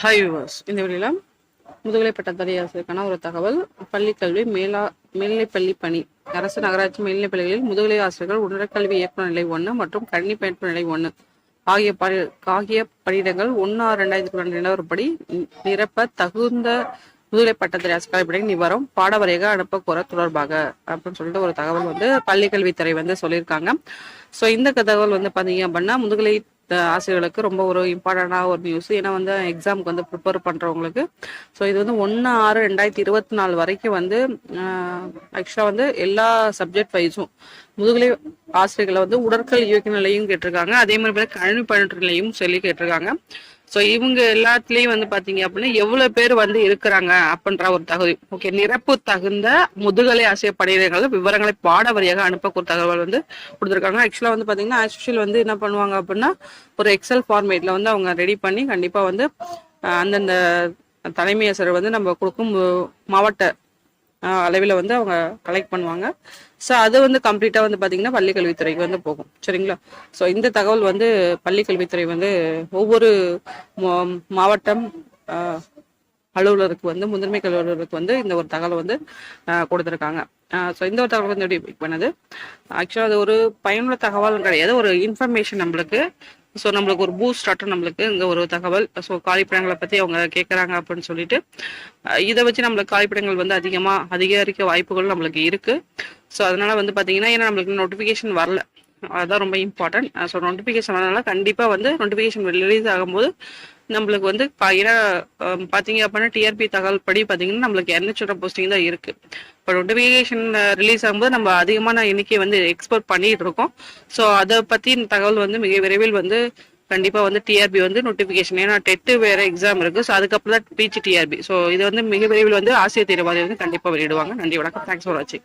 Hi viewers இந்த வழியில் முதுகலை பட்டதாரி ஆசிரியருக்கான ஒரு தகவல். பள்ளிக்கல்வி மேலா மேல்நிலைப்பள்ளி பணி. அரசு நகராட்சி மேல்நிலைப்பள்ளிகளில் முதுகலை ஆசிரியர்கள் உடற்கல்வி இயக்குநர் நிலை ஒன்று மற்றும் கணினி பயிர்ப்பு நிலை ஒன்று ஆகிய பணி ஆகிய பணியிடங்கள் ஒன்று ஆறு ரெண்டாயிரத்தி பன்னெண்டு நிலவரப்படி நிரப்ப தகுந்த முதுகலை பட்டதாரி ஆசிரியர் பணி நிவாரம் பாடவரையாக அனுப்ப கோர தொடர்பாக அப்படின்னு சொல்லிட்டு ஒரு தகவல் வந்து பள்ளிக்கல்வித்துறை வந்து சொல்லியிருக்காங்க. ஸோ இந்த தகவல் வந்து பார்த்தீங்க அப்படின்னா முதுகலை ஆசிரியர்களுக்கு ரொம்ப ஒரு இம்பார்ட்டண்டான ஒரு நியூஸ் ஏன்னா வந்து எக்ஸாமுக்கு வந்து ப்ரிப்பேர் பண்ணுறவங்களுக்கு ஸோ இது வந்து ஒன்று ஆறு ரெண்டாயிரத்தி இருபத்தி நாலு வரைக்கும் வந்து ஆக்சுவலாக வந்து எல்லா சப்ஜெக்ட் வைஸும் முதுகலை ஆசிரியர்களை வந்து உடற்கல் இயக்க நிலையும் கேட்டிருக்காங்க. அதே மாதிரி கல்வி பயனற்ற நிலையும் சொல்லி கேட்டிருக்காங்க. ஸோ இவங்க எல்லாத்துலேயும் வந்து பார்த்தீங்க அப்படின்னா எவ்வளோ பேர் வந்து இருக்கிறாங்க அப்படின்ற ஒரு தகுதி. ஓகே நிரப்பு தகுந்த முதுகலை ஆசிரியர் படையினர்கள் விவரங்களை பாட வரியாக அனுப்பக்கூடிய தகவல் வந்து கொடுத்துருக்காங்க. ஆக்சுவலாக வந்து பார்த்தீங்கன்னா ஆக்சுவல் வந்து என்ன பண்ணுவாங்க அப்படின்னா ஒரு எக்ஸல் ஃபார்மேட்டில் வந்து அவங்க ரெடி பண்ணி கண்டிப்பாக வந்து அந்தந்த தலைமை வந்து நம்ம கொடுக்கும் மாவட்ட அளவில் வந்து அவங்க கலெக்ட் பண்ணுவாங்க. ஸோ அது வந்து கம்ப்ளீட்டாக வந்து பார்த்தீங்கன்னா பள்ளிக்கல்வித்துறைக்கு வந்து போகும். சரிங்களா? ஸோ இந்த தகவல் வந்து பள்ளிக்கல்வித்துறை வந்து ஒவ்வொரு மா- மாவட்டம் அலுவலருக்கு வந்து முதன்மை கல்வி வந்து இந்த ஒரு தகவல் வந்து கொடுத்துருக்காங்க. ஸோ இந்த ஒரு தகவல் வந்து எப்படி பண்ணுது? பண்ணது ஆக்சுவலாக அது ஒரு பயனுள்ள தகவல் கிடையாது. ஒரு இன்ஃபர்மேஷன் நம்மளுக்கு ஸோ நம்மளுக்கு ஒரு பூஸ்ட் ஆட்டம் நம்மளுக்கு இங்கே ஒரு தகவல். ஸோ காலிப்படங்களை பற்றி அவங்க கேட்குறாங்க அப்படின்னு சொல்லிட்டு இதை வச்சு நம்மளுக்கு காலிப்படங்கள் வந்து அதிகமாக அதிகரிக்க வாய்ப்புகள் நம்மளுக்கு இருக்குது ஸோ அதனால வந்து பார்த்தீங்கன்னா ஏன்னா நம்மளுக்கு நோட்டிஃபிகேஷன் வரல. அதுதான் ரொம்ப இம்பார்ட்டன்ட் ஸோ நோட்டிஃபிகேஷன் வரனால கண்டிப்பாக வந்து நோட்டிஃபிகேஷன் ரிலீஸ் ஆகும்போது நம்மளுக்கு வந்து பா- ஏன்னா பார்த்தீங்க அப்படின்னா டிஆர்பி தகவல் படி பார்த்தீங்கன்னா நம்மளுக்கு இரநூச்சோட போஸ்டிங் தான் இருக்கு. இப்போ நோட்டிஃபிகேஷன் ரிலீஸ் ஆகும்போது நம்ம அதிகமான எண்ணிக்கை வந்து எக்ஸ்போர்ட் பண்ணிட்டு இருக்கோம். ஸோ அதை பற்றி தகவல் வந்து மிக விரைவில் வந்து கண்டிப்பாக வந்து டிஆர்பி வந்து நோட்டிஃபிகேஷன் ஏன்னா டெட்டு வேற எக்ஸாம் இருக்கு. ஸோ அதுக்கப்புறம் தான் பிஜி டிஆர்பி ஸோ இது வந்து மிக விரைவில் வந்து ஆசிரியர் தேர்வாதி வந்து கண்டிப்பாக வெளியிடுவாங்க. நன்றி வணக்கம். தேங்க்ஸ் ஃபார் வாட்சிங்